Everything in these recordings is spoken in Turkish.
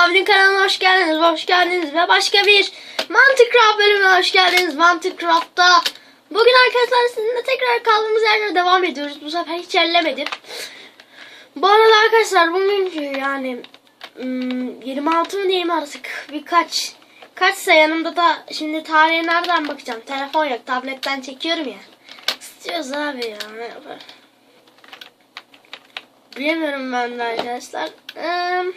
abinin kanalına hoş geldiniz, hoş geldiniz ve başka bir Mantıcraft bölümüne hoş geldiniz. Mantıcraft'ta bugün arkadaşlar sizinle tekrar kaldığımız yerden devam ediyoruz. Bu sefer hiç ellemedim. Bu arada arkadaşlar bugünkü yani hmm, 26 mı diyeyim artık birkaç kaçsa yanımda da şimdi tarihe nereden bakacağım? Telefon yok, tabletten çekiyorum ya. İstiyoruz abi ya yapar? Bilemiyorum ben de arkadaşlar. Eee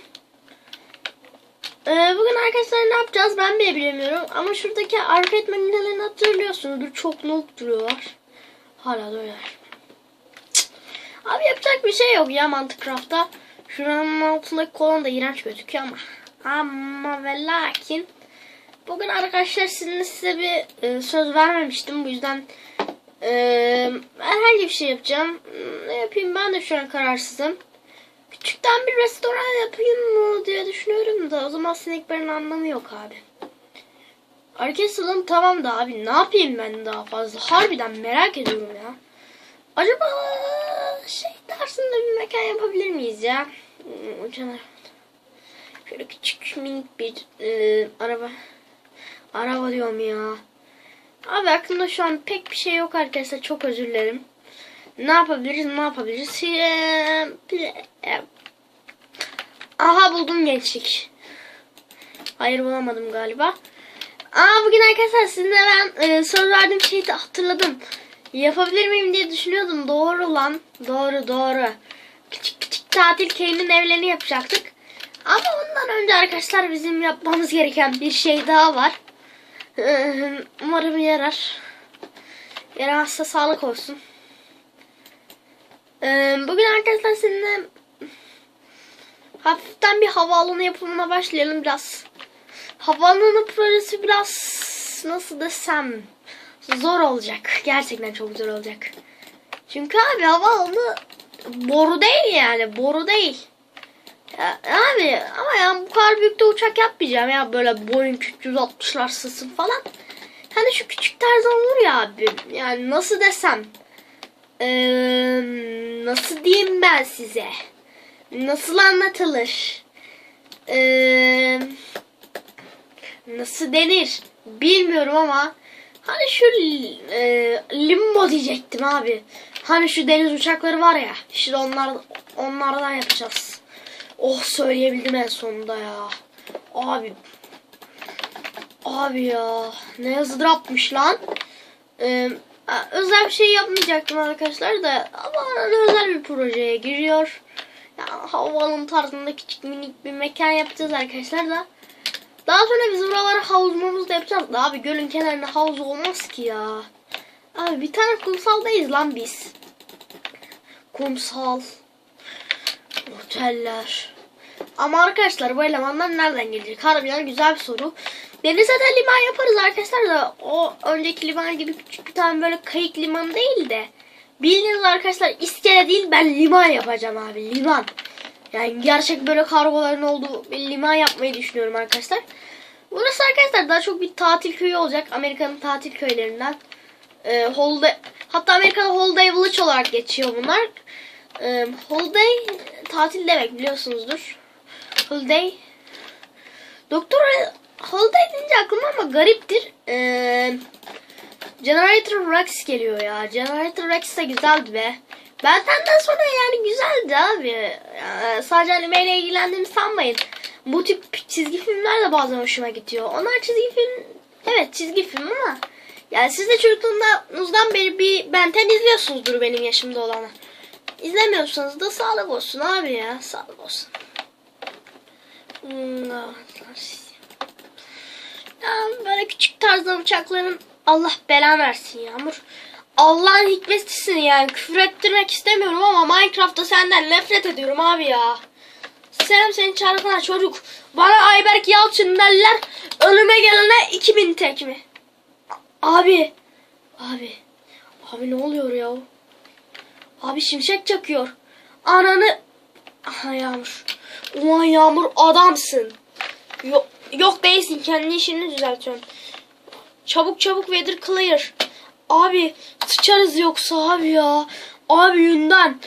ee, bugün arkadaşlar ne yapacağız ben bile bilemiyorum. Ama şuradaki arcade makinelerini hatırlıyorsunuzdur. Çok noob duruyorlar. Hala. Cık. Abi yapacak bir şey yok ya Mantıcraft'ta. Şuranın altındaki kolon da iğrenç gözüküyor ama. Ama ve lakin bugün arkadaşlar sizinle size bir e, söz vermemiştim. Bu yüzden e, herhangi bir şey yapacağım. Ne yapayım ben de şu an kararsızım. Küçükten bir restoran yapayım mı diye düşünüyorum da o zaman sineklerin anlamı yok abi. Salonu tamam da abi ne yapayım ben daha fazla harbiden merak ediyorum ya. Acaba şey tarzında bir mekan yapabilir miyiz ya? Hmm. Şöyle küçük minik bir e, araba. Araba diyorum ya. Abi aklımda şu an pek bir şey yok arkadaşlar çok özür dilerim. Ne yapabiliriz ne yapabiliriz? Aha buldum gençlik. Hayır bulamadım galiba. Aa bugün arkadaşlar sizinle ben e, söz verdiğim şeyi hatırladım. Yapabilir miyim diye düşünüyordum. Doğru lan. Doğru doğru. Küçük küçük tatil köyünün evlerini yapacaktık. Ama ondan önce arkadaşlar bizim yapmamız gereken bir şey daha var. Umarım yarar. Yaramazsa sağlık olsun. Bugün arkadaşlar sizinle hafiften bir havaalanı yapımına başlayalım biraz. Havaalanı projesi biraz nasıl desem zor olacak. Gerçekten çok zor olacak. Çünkü abi havaalanı boru değil yani boru değil. Ya, abi ama ya bu kadar büyük de uçak yapmayacağım ya böyle Boeing 360'lar sısın falan. Hani şu küçük tarzdan olur ya abi. Yani nasıl desem. Ee, nasıl diyeyim ben size? Nasıl anlatılır? Ee, nasıl denir? Bilmiyorum ama hani şu e, limbo diyecektim abi. Hani şu deniz uçakları var ya. İşte onlar onlardan yapacağız. Oh söyleyebildim en sonunda ya. Abi. Abi ya. Ne hızlı lan. Ee, özel bir şey yapmayacaktım arkadaşlar da ama özel bir projeye giriyor. Yani havaalanı tarzında küçük minik bir mekan yapacağız arkadaşlar da. Daha sonra biz buralara havuzumuz da yapacağız abi gölün kenarında havuz olmaz ki ya. Abi bir tane kumsaldayız lan biz. Kumsal. Oteller. Ama arkadaşlar bu elemanlar nereden gelecek? Harbiden güzel bir soru. Denize de liman yaparız arkadaşlar da o önceki liman gibi küçük bir tane böyle kayık limanı değil de bildiğiniz arkadaşlar iskele değil ben liman yapacağım abi liman. Yani gerçek böyle kargoların olduğu bir liman yapmayı düşünüyorum arkadaşlar. Burası arkadaşlar daha çok bir tatil köyü olacak. Amerika'nın tatil köylerinden. Ee, holiday, hatta Amerika'da Holiday Village olarak geçiyor bunlar. Ee, holiday tatil demek biliyorsunuzdur. Holiday. Doktor Holiday deyince aklıma ama gariptir. Ee, Generator Rex geliyor ya. Generator Rex de güzeldi be. Benten'den sonra yani güzeldi abi. Yani sadece animeyle ilgilendiğimi sanmayın. Bu tip çizgi filmler de bazen hoşuma gidiyor. Onlar çizgi film, evet çizgi film ama yani siz de çocukluğunuzdan beri bir Benten izliyorsunuzdur benim yaşımda olanı. İzlemiyorsanız da sağlık olsun abi ya. Sağlık olsun. Hmm, ya böyle küçük tarzda uçakların Allah belan versin Yağmur. Allah'ın hikmetisin yani. Küfür ettirmek istemiyorum ama Minecraft'ta senden nefret ediyorum abi ya. Selam senin çarpına çocuk. Bana Ayberk Yalçın derler. Önüme gelene 2000 tek mi? Abi. Abi. Abi ne oluyor ya? Abi şimşek çakıyor. Ananı. Aha Yağmur. Ulan Yağmur adamsın. Yok, yok değilsin kendi işini düzeltiyorsun. Çabuk çabuk weather clear. Abi sıçarız yoksa abi ya. Abi yünden.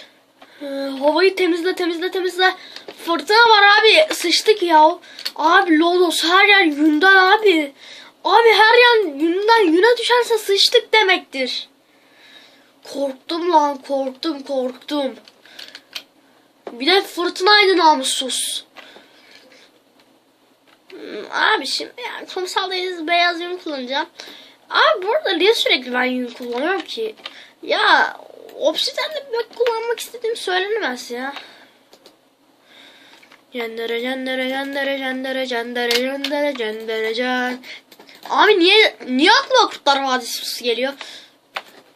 Ee, havayı temizle temizle temizle. Fırtına var abi. Sıçtık ya. Abi Lodos her yer yünden abi. Abi her yer yünden yüne düşerse sıçtık demektir. Korktum lan korktum korktum. Bir de fırtınaydı namussuz. Hmm, Abi şimdi yani kumsaldayız beyaz yün kullanacağım. Abi burada niye sürekli ben yün kullanıyorum ki? Ya obsidenle bek kullanmak istediğim söylenemez ya. Cendere cendere cendere cendere cendere cendere cendere can. Abi niye niye aklıma Kurtlar Vadisi geliyor?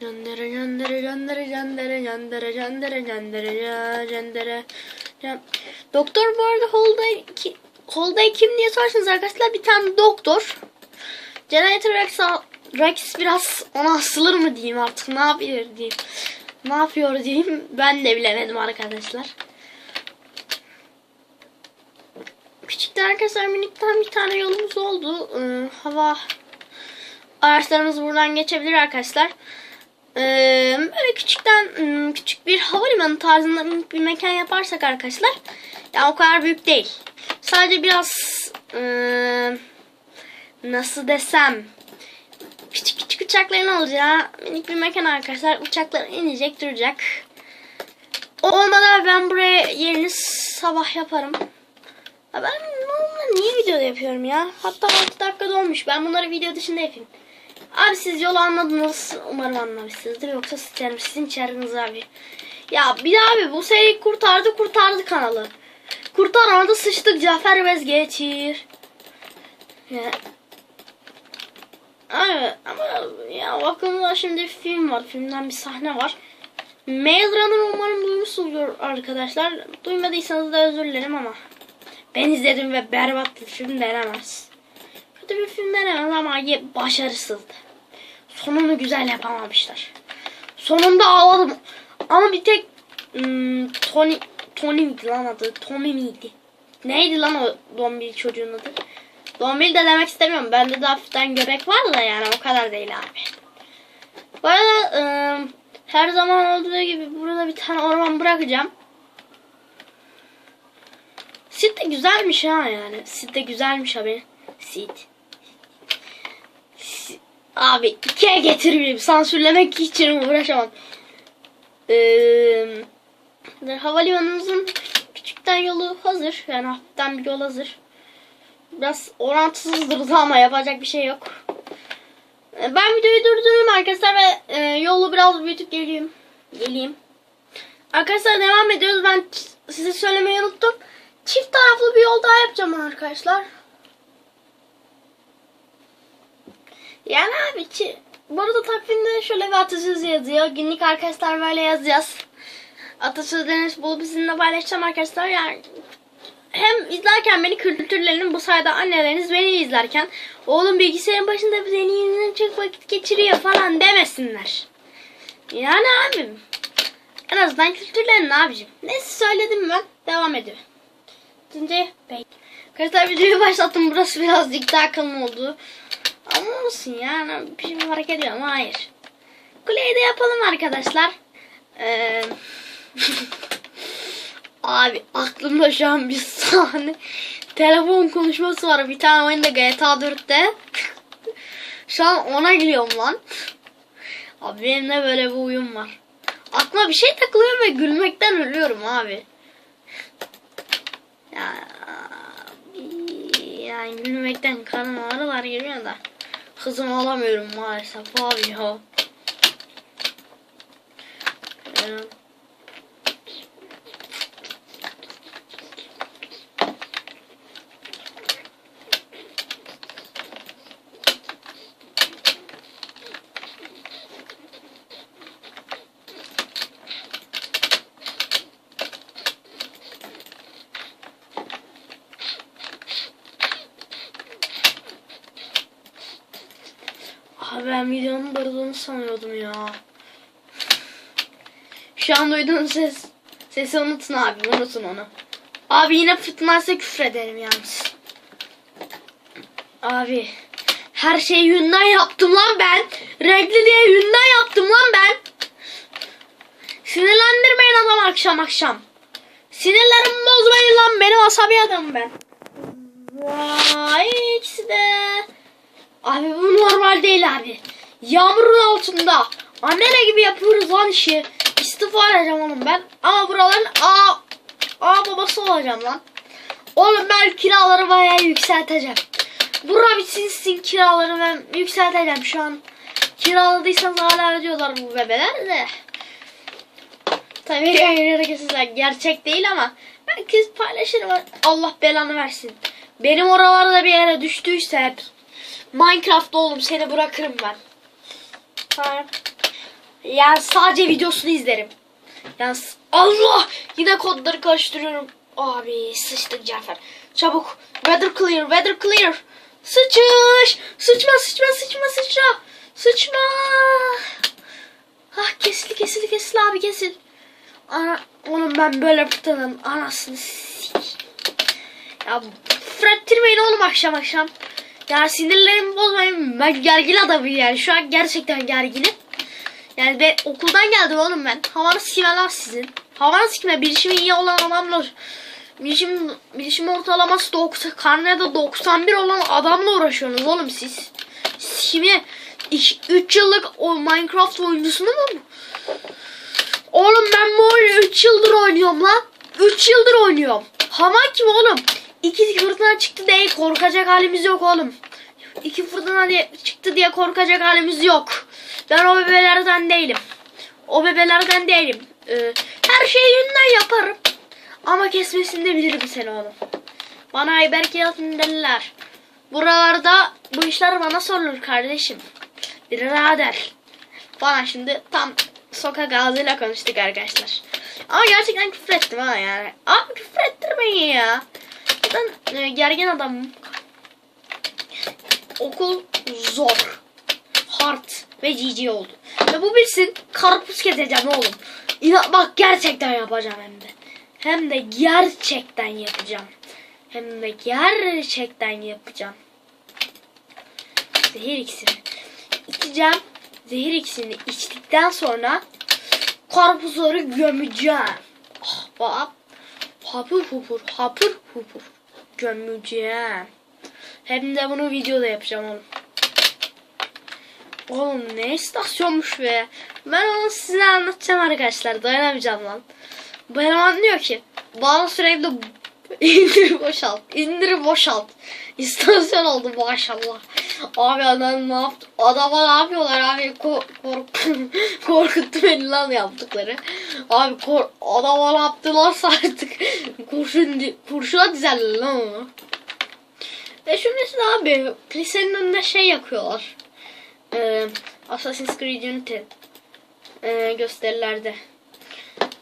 Cendere cendere cendere cendere cendere cendere cendere cendere. Doktor bu arada Holday ki, Holday kim diye sorarsanız arkadaşlar bir tane doktor. Generator Rex, Rex biraz ona asılır mı diyeyim artık ne yapıyor diyeyim. Ne yapıyor diyeyim ben de bilemedim arkadaşlar. Küçükten arkadaşlar minikten bir tane yolumuz oldu. Ee, hava araçlarımız buradan geçebilir arkadaşlar. Ee, böyle küçükten ım, küçük bir havalimanı tarzında bir mekan yaparsak arkadaşlar. Yani o kadar büyük değil. Sadece biraz ıı, nasıl desem küçük küçük uçakların olacağı minik bir mekan arkadaşlar. Uçaklar inecek duracak. Olmadan ben buraya yerini sabah yaparım. Ya ben normal niye video yapıyorum ya? Hatta 6 dakika dolmuş. Ben bunları video dışında yapayım. Abi siz yolu anladınız. Umarım anlamışsınızdır. Yoksa sikerim sizin içeriniz abi. Ya bir de abi bu seri kurtardı kurtardı kanalı. Kurtarmadı sıçtık Cafer Bez geçir. Ya. Abi ama ya aklımda şimdi film var. Filmden bir sahne var. Maze Runner umarım duymuşsunuzdur arkadaşlar. Duymadıysanız da özür dilerim ama. Ben izledim ve berbat bir film denemez. Kötü bir film denemez ama başarısızdı. Sonunu güzel yapamamışlar. Sonunda ağladım. Ama bir tek hmm, Tony Tony miydi lan adı? Tommy miydi? Neydi lan o Dombil çocuğun adı? Dombil de demek istemiyorum. Bende de hafiften göbek var da yani o kadar değil abi. Bu arada ıı, her zaman olduğu gibi burada bir tane orman bırakacağım. Sit de güzelmiş ha yani. Sit de güzelmiş abi. Sit. Si- Abi ikiye getirmeyeyim. Sansürlemek için uğraşamam. Ee, havalimanımızın küçükten yolu hazır. Yani hafiften bir yol hazır. Biraz orantısızdır ama yapacak bir şey yok. Ee, Ben videoyu durdurayım arkadaşlar ve e, yolu biraz büyütüp geleyim. Geleyim. Arkadaşlar devam ediyoruz. Ben size söylemeyi unuttum. Çift taraflı bir yol daha yapacağım arkadaşlar. Yani abi çi- bu arada takvimde şöyle bir atasöz yazıyor. Günlük arkadaşlar böyle yazacağız. Atasözlerini bulup sizinle paylaşacağım arkadaşlar. Yani hem izlerken beni kültürlerin bu sayede anneleriniz beni izlerken oğlum bilgisayarın başında beni yüzünden çok vakit geçiriyor falan demesinler. Yani abim en azından kültürlerin abicim. Neyse söyledim ben. Devam ediyorum. Şimdi bek. Arkadaşlar videoyu başlattım. Burası birazcık daha kalın oldu. Ama olsun ya. Bir şey fark ediyor ama hayır. Kuleyi de yapalım arkadaşlar. Ee, Abi aklımda şu an bir sahne. Telefon konuşması var. Bir tane oyunda GTA 4'te. şu an ona gülüyorum lan. Abi benim böyle bir uyum var. Aklıma bir şey takılıyor ve gülmekten ölüyorum abi. Ya, yani gülmekten karnım ağrılar geliyor da. Hızımı alamıyorum maalesef abi ya. Ee, Abi ben videonun durduğunu sanıyordum ya. Şu an duyduğunuz ses sesi unutun abi unutun onu. Abi yine fırtınaysa küfrederim yalnız. Abi her şeyi yünden yaptım lan ben. Renkli diye yünden yaptım lan ben. Sinirlendirmeyin adam akşam akşam. Sinirlerimi bozmayın lan benim asabi adamım ben. Vay. Abi bu normal değil abi. Yağmurun altında. Amele gibi yapıyoruz lan işi. İstifa edeceğim oğlum ben. Ama buraların A, A babası olacağım lan. Oğlum ben kiraları bayağı yükselteceğim. Bura bitsin sizin kiraları ben yükselteceğim şu an. Kiraladıysanız hala ödüyorlar bu bebeler de. Tabii kesinlikle gerçek değil ama ben kız paylaşırım. Allah belanı versin. Benim oralarda bir yere düştüyse hep Minecraft oğlum seni bırakırım ben. Ha. Yani sadece videosunu izlerim. Yani s- Allah yine kodları karıştırıyorum. Abi sıçtık Cafer. Çabuk. Weather clear, weather clear. Sıçış. Sıçma, sıçma, sıçma, sıçma. Sıçma. Hah kesildi, kesildi, kesildi abi kesil. Ana, oğlum ben böyle fırtınanın anasını sik. Ya frettirmeyin oğlum akşam akşam. Ya sinirlerimi bozmayın. Ben gergin adamım yani. Şu an gerçekten gerginim. Yani ben okuldan geldim oğlum ben. Havanı sikime lan sizin. Havanı sikime. Bilişimi iyi olan adamla bilişim, bilişim ortalaması 90, karnede 91 olan adamla uğraşıyorsunuz oğlum siz. Sikimi 3 yıllık o Minecraft oyuncusunu mu? Oğlum ben bu oyunu 3 yıldır oynuyorum lan. 3 yıldır oynuyorum. Haman kim oğlum? İki fırtına çıktı diye korkacak halimiz yok oğlum. İki fırtına çıktı diye korkacak halimiz yok. Ben o bebelerden değilim. O bebelerden değilim. Ee, her şeyi yünden yaparım. Ama kesmesini de bilirim seni oğlum. Bana Ayberk yazın derler. Buralarda bu işler bana sorulur kardeşim. Birader. Bana şimdi tam sokak ağzıyla konuştuk arkadaşlar. Ama gerçekten küfür ettim ha yani. Abi küfür ettirmeyin ya. Ben e, gergin adamım. Okul zor. Hard ve cici oldu. Ve bu bilsin karpuz keseceğim oğlum. İna bak gerçekten yapacağım hem de. Hem de gerçekten yapacağım. Hem de gerçekten yapacağım. Zehir iksiri. İçeceğim. Zehir iksirini içtikten sonra karpuzları gömeceğim. Ah bak. Hapur hupur, hapur hupur. Gömeceğim. Hem de bunu videoda yapacağım oğlum. Oğlum ne istasyonmuş be. Ben onu size anlatacağım arkadaşlar. Dayanamayacağım lan. Bu eleman diyor ki bana sürekli indir boşalt. indir boşalt. İstasyon oldu maşallah. Abi adam ne yaptı? Adama ne yapıyorlar abi? Ko kork korkuttu beni lan yaptıkları. Abi kor adama ne yaptılarsa artık kurşun kurşuna dizerler lan onu. Ve şimdi abi lisenin önünde şey yakıyorlar. Ee, Assassin's Creed Unity ee, gösterilerde.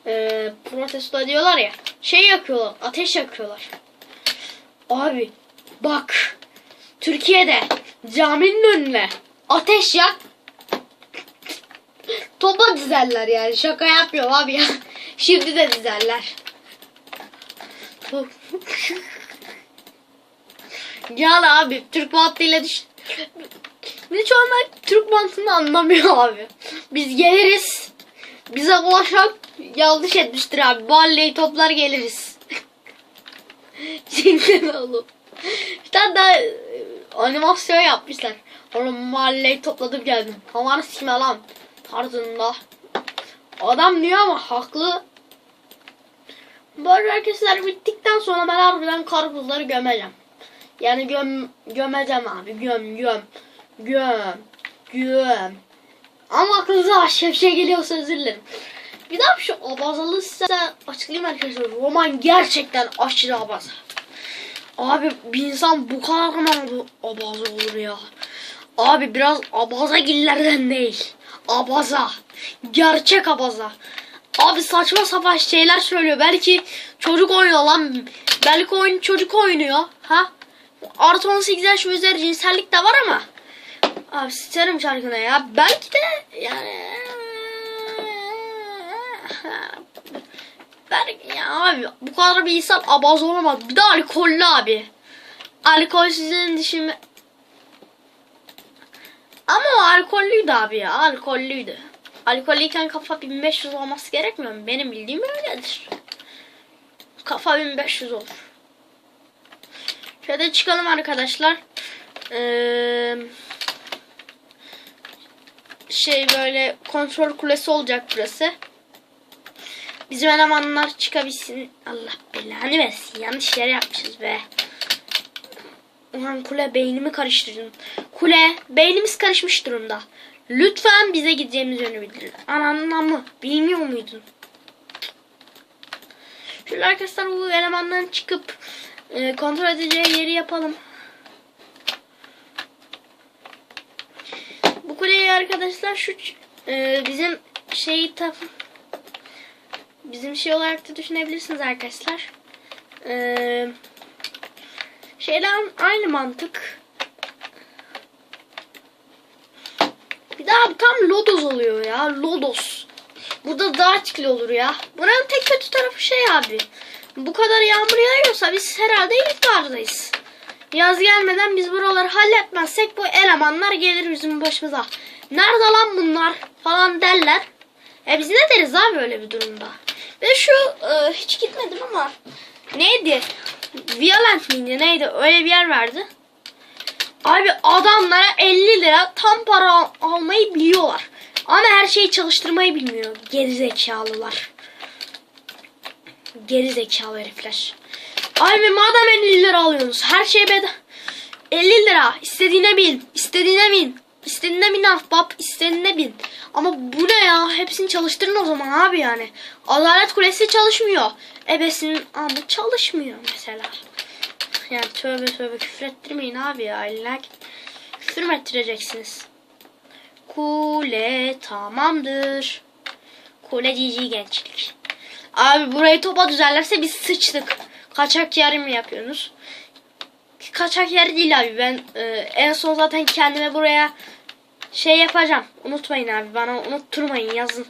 Ee, protesto ediyorlar ya. Şey yakıyorlar. Ateş yakıyorlar. Abi bak. Türkiye'de caminin önüne ateş yak. Topa dizerler yani. Şaka yapmıyorum abi ya. Şimdi de dizerler. Yani abi Türk mantığıyla düş. Bir çoğunlar Türk mantığını anlamıyor abi. Biz geliriz. Bize ulaşan yanlış etmiştir abi. Mahalleyi toplar geliriz. Şimdi oğlum? Bir tane daha e, animasyon yapmışlar. Oğlum mahalleyi topladım geldim. Havanı sikme lan. Tarzında. Adam diyor ama haklı. Böyle herkesler bittikten sonra ben harbiden karpuzları gömeceğim. Yani göm, gömeceğim abi. Göm göm. Göm. Göm. Ama aklınıza başka bir şey geliyorsa özür dilerim. Bir daha şu abazalı size açıklayayım arkadaşlar. Roman gerçekten aşırı abaza. Abi bir insan bu kadar mı abaza olur ya? Abi biraz abaza gillerden değil. Abaza. Gerçek abaza. Abi saçma sapan şeyler söylüyor. Belki çocuk oynuyor lan. Belki oyun çocuk oynuyor. Ha? Artı 18 yaş ve üzeri cinsellik de var ama. Abi sıçarım şarkına ya. Belki de yani Belki ya abi bu kadar bir insan abaz olamaz. Bir de alkollü abi. Alkolsüzün dışında ama o alkollüydü abi ya. Alkollüydü. Alkollüyken kafa 1500 olması gerekmiyor mu? Benim bildiğim öyledir. Kafa 1500 olur. Şöyle çıkalım arkadaşlar. Ee, şey böyle kontrol kulesi olacak burası. Bizim elemanlar çıkabilsin. Allah belanı versin. Yanlış yer yapmışız be. Ulan kule beynimi karıştırdın. Kule beynimiz karışmış durumda. Lütfen bize gideceğimiz yönü bildirin. Ananla mı? Bilmiyor muydun? Şöyle arkadaşlar bu elemandan çıkıp e, kontrol edeceği yeri yapalım. Bu kuleyi arkadaşlar şu e, bizim şeyi taf bizim şey olarak da düşünebilirsiniz arkadaşlar. Eee şeyden aynı mantık. Bir daha tam Lodos oluyor ya. Lodos. Burada daha etkili olur ya. Buranın tek kötü tarafı şey abi. Bu kadar yağmur yağıyorsa biz herhalde ilkbahardayız. Yaz gelmeden biz buraları halletmezsek bu elemanlar gelir bizim başımıza. Nerede lan bunlar falan derler. E biz ne deriz abi öyle bir durumda? Ve şu e, hiç gitmedim ama neydi? Violent miydi neydi? Öyle bir yer vardı. Abi adamlara 50 lira tam para al- almayı biliyorlar. Ama her şeyi çalıştırmayı bilmiyor. Geri zekalılar. Geri zekalı herifler. Abi madem 50 lira alıyorsunuz her şey bedava. 50 lira istediğine bin. istediğine bin. İstediğine bin ahbap istediğine bin. Ama bu ne ya? Hepsini çalıştırın o zaman abi yani. Adalet Kulesi çalışmıyor. Ebesinin ama çalışmıyor mesela. Yani tövbe tövbe küfür ettirmeyin abi ya. İlla küfür mü ettireceksiniz? Kule tamamdır. Kule cici gençlik. Abi burayı topa düzenlerse biz sıçtık. Kaçak yer mi yapıyorsunuz? Kaçak yer değil abi. Ben e, en son zaten kendime buraya şey yapacağım. Unutmayın abi. Bana unutturmayın yazın.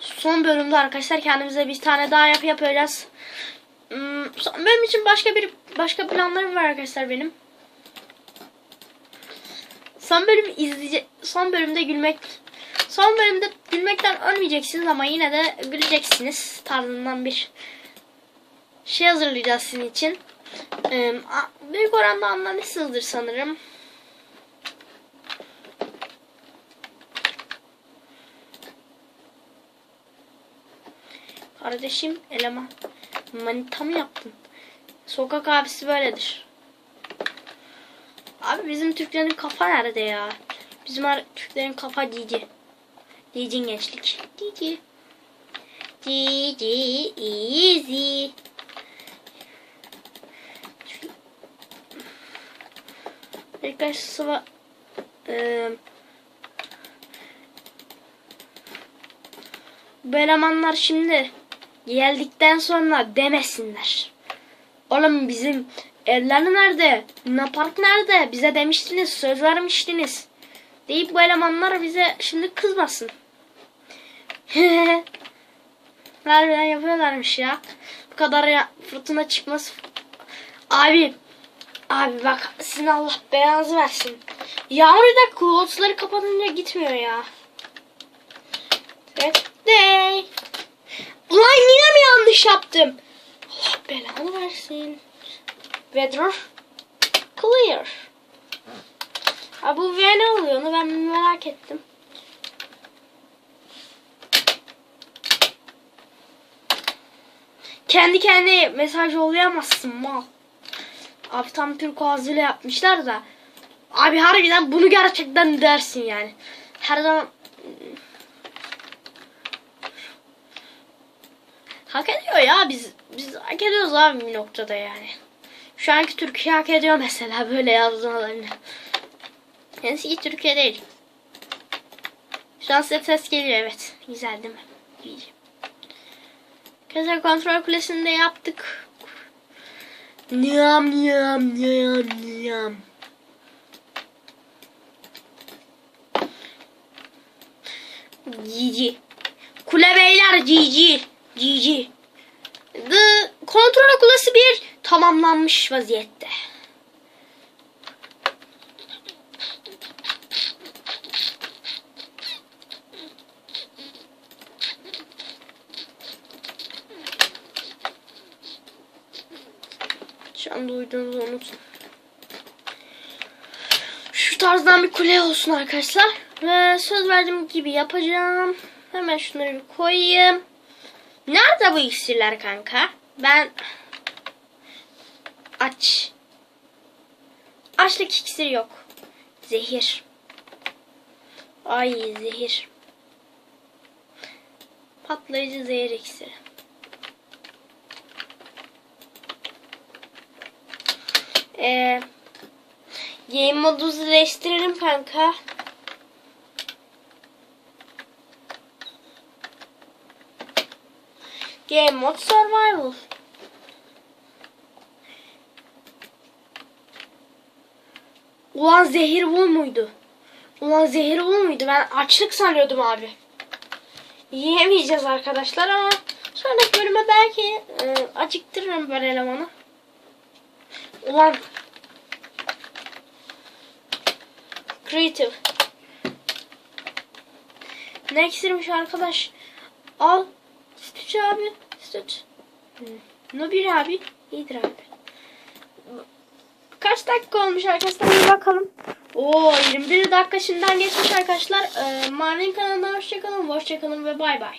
Son bölümde arkadaşlar kendimize bir tane daha yapı yapacağız. Hmm, son bölüm için başka bir başka planlarım var arkadaşlar benim. Son bölüm izleyecek son bölümde gülmek son bölümde gülmekten ölmeyeceksiniz ama yine de güleceksiniz tarzından bir şey hazırlayacağız sizin için. Büyük oranda anlamışsınızdır sanırım. Kardeşim eleman manita mı yaptın? Sokak abisi böyledir. Abi bizim Türklerin kafa nerede ya? Bizim Türklerin kafa cici. Cici gençlik. Cici. Cici easy. Birkaç sıva eee bu elemanlar şimdi geldikten sonra demesinler. Oğlum bizim evler nerede? Luna Park nerede? Bize demiştiniz, söz vermiştiniz. Deyip bu elemanlar bize şimdi kızmasın. Harbiden yapıyorlarmış ya. Bu kadar ya, fırtına çıkması. Abi. Abi bak sizin Allah belanızı versin. Yağmur da kulotları kapatınca gitmiyor ya. Evet. Ulan yine mi yanlış yaptım? Allah belanı versin. Weather clear. Ha bu V ne oluyor onu ben merak ettim. Kendi kendine mesaj yollayamazsın mal. Abi tam Türk ağzıyla yapmışlar da. Abi harbiden bunu gerçekten dersin yani. Her zaman Hak ediyor ya biz biz hak ediyoruz abi bir noktada yani. Şu anki Türkiye hak ediyor mesela böyle yazmalarını. Kendisi ki Türkiye değil. Şu an size ses geliyor evet. Güzel değil mi? İyi. Keza kontrol kulesinde yaptık. Niyam niyam niyam niyam. Cici. Kule beyler cici. Cici. The kontrol kulesi bir tamamlanmış vaziyette. Şu duyduğunuzu unutun. şu tarzdan bir kule olsun arkadaşlar. Ve söz verdiğim gibi yapacağım. Hemen şunları bir koyayım. Nerede bu iksirler kanka? Ben aç. Açlık iksiri yok. Zehir. Ay zehir. Patlayıcı zehir iksiri. Ee, game modu değiştirelim kanka. Game mode survival. Ulan zehir bu muydu? Ulan zehir bu muydu? Ben açlık sanıyordum abi. Yiyemeyeceğiz arkadaşlar ama sonraki bölüme belki e, acıktırırım ben elemanı. Ulan Creative. Ne eksirmiş arkadaş? Al. Sütüç abi. Süt. Ne bir abi? İyidir abi. Kaç dakika olmuş arkadaşlar bir bakalım. Oo 21 dakika şimdiden geçmiş arkadaşlar. Ee, Marvin kanalına hoşçakalın. Hoşçakalın ve bay bay.